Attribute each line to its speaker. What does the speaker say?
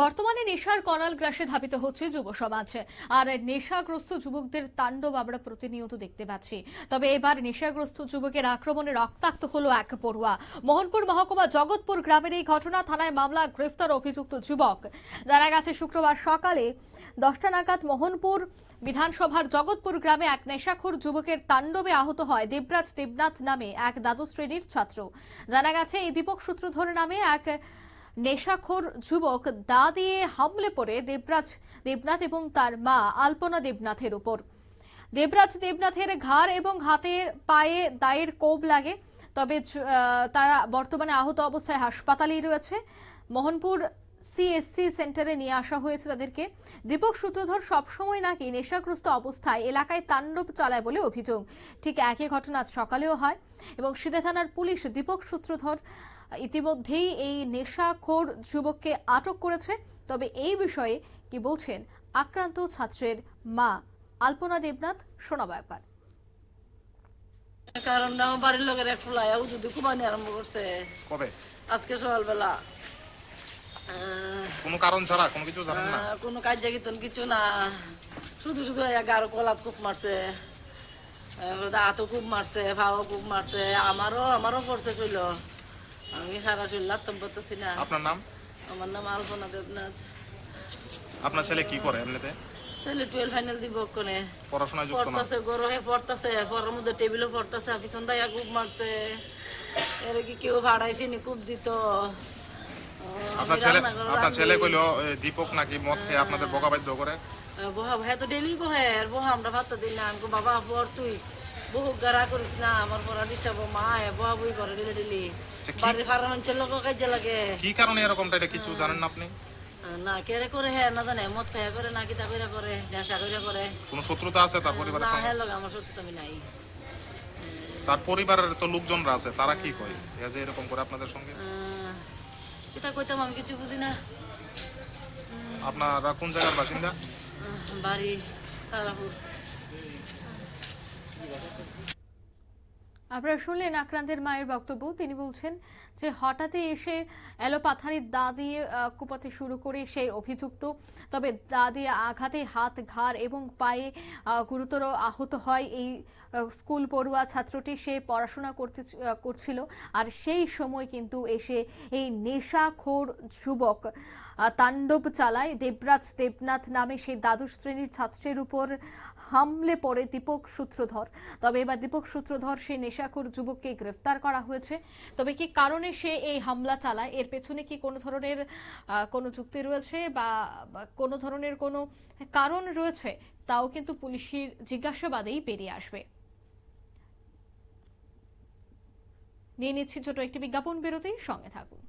Speaker 1: বর্তমানে নেশার করাল গ্রাসে ধাবিত হচ্ছে যুব সমাজ। আর নেশাগ্রস্ত যুবকদের তাণ্ডব আমরা প্রতিনিয়ত দেখতে পাচ্ছি। তবে এবার নেশাগ্রস্ত যুবকের আক্রমণে রক্তাক্ত হলো এক পড়ুয়া। মোহনপুর মহকুমা জগৎপুর গ্রামের এই ঘটনা থানায় মামলা গ্রেফতার অভিযুক্ত যুবক। জানা গেছে, শুক্রবার সকালে দশটা নাগাদ মোহনপুর বিধানসভার জগৎপুর গ্রামে এক নেশাখোর যুবকের তাণ্ডবে আহত হয় দেবরাজ দেবনাথ নামে এক দ্বাদশ শ্রেণির ছাত্র। জানা গেছে এই দীপক সূত্রধর নামে এক নেশাখোর যুবক দা দিয়ে হামলে পড়ে দেবরাজ দেবনাথ এবং তার মা আলপনা দেবনাথের উপর। দেবরাজ দেবনাথের ঘাড় এবং হাতের পায়ে দায়ের কোব লাগে, তবে তারা বর্তমানে আহত অবস্থায় হাসপাতালেই রয়েছে। মোহনপুর সিএসসি সেন্টারে নিয়ে আসা হয়েছে তাদেরকে। দীপক সূত্রধর সবসময় নাকি নেশাগ্রস্ত অবস্থায় এলাকায় তাণ্ডব চালায় বলে অভিযোগ। ঠিক একই ঘটনা আজ সকালেও হয়। এবং সিধে থানার পুলিশ দীপক সূত্রধর ইতিমধ্যেই এই নেশাখোর যুবককে আটক করেছে। তবে এই বিষয়ে কি বলছেন আক্রান্ত ছাত্রের মা আলপনা দেবনাথ শোনাবো একবার।
Speaker 2: কারণ আমার বাড়ির লোকের ও যদি কুমানি আরম্ভ করছে।
Speaker 3: কবে?
Speaker 2: আজকে সকালবেলা।
Speaker 3: কোনো কারণ ছাড়া কোনো কিছু জানেন না?
Speaker 2: কোনো কাজ জাগিতন কিছু না। শুধু শুধু গারো কলাত কূপ মারছে। হাতও কূপ মারছে ভাও কূপ মারছে। আমারও আমারও পড়ছে ছিল আমি সারা চুল লাগতাম পারতেছি না।
Speaker 3: আপনার নাম?
Speaker 2: আমার নাম আলপনা দেবনাথ।
Speaker 3: আপনার ছেলে কি করে এমনিতে?
Speaker 2: ছেলে টুয়েলভ ফাইনাল দিব কোনে।
Speaker 3: পড়াশোনায় যুক্ত না?
Speaker 2: পড়তাছে গরমে পড়তাছে পড়ার মধ্যে টেবিলও পড়তাছে পিছন দাইয়া কূপ মারতে। এর কি কেউ ভাড়াইছে নি কূপ দিত।
Speaker 3: আপনার ছেলে আপনার ছেলে। কইলো দীপক নাকি মদ খেয়ে আপনাদের বকা বাধ্য করে?
Speaker 2: বহা ভাই তো ডেলি বহে আর বহা আমরা ভাত দিই না। আমি বাবা পর তুই বহু গারা করিস না আমার পড়া ডিস্টার্ব মা বহা বই করে ডেলি ডেলি। বাড়ির অঞ্চল লোক কাজে লাগে।
Speaker 3: কি কারণে এরকমটা এটা কিছু জানেন না আপনি?
Speaker 2: না কেরে করে হ্যাঁ না জানে মদ খাইয়া করে না কিতা করে করে নেশা করে করে।
Speaker 3: কোনো শত্রুতা আছে তার পরিবারের
Speaker 2: না হ্যাঁ লগে আমার সত্যি আমি নাই।
Speaker 3: তার পরিবারের তো লোকজনরা আছে তারা কি কয়? এ যে এরকম করে আপনাদের সঙ্গে?
Speaker 2: কিতা কইতাম আমি কিছু বুঝি না।
Speaker 3: আপনারা কোন জায়গার বাসিন্দা?
Speaker 2: বাড়ি তারাপুর।
Speaker 1: আপনারা শুনলেন আক্রান্তের মায়ের বক্তব্য। তিনি বলছেন যে হঠাৎই এসে এলোপাথারির দা দিয়ে কুপাতে শুরু করে সেই অভিযুক্ত। তবে দা দিয়ে আঘাতে হাত, ঘাড় এবং পায়ে গুরুতর আহত হয় এই স্কুল পড়ুয়া ছাত্রটি। সে পড়াশোনা করতে করছিল। আর সেই সময় কিন্তু এসে এই নেশাখোর যুবক তাণ্ডব চালায়। দেবরাজ দেবনাথ নামে সেই দ্বাদশ শ্রেণির ছাত্রের উপর হামলে পড়ে দীপক সূত্রধর। তবে এবার দীপক সূত্রধর সেই নেশাখোর যুবককে গ্রেফতার করা হয়েছে। তবে কি কারণে সে এই হামলা চালায়? এর পেছনে কি কোনো ধরনের কোনো যুক্তি রয়েছে বা কোনো ধরনের কোনো কারণ রয়েছে? তাও কিন্তু পুলিশের জিজ্ঞাসাবাদেই বেরিয়ে আসবে। নিয়ে নিচ্ছি ছোট একটি বিজ্ঞাপন বিরতি সঙ্গে থাকুন।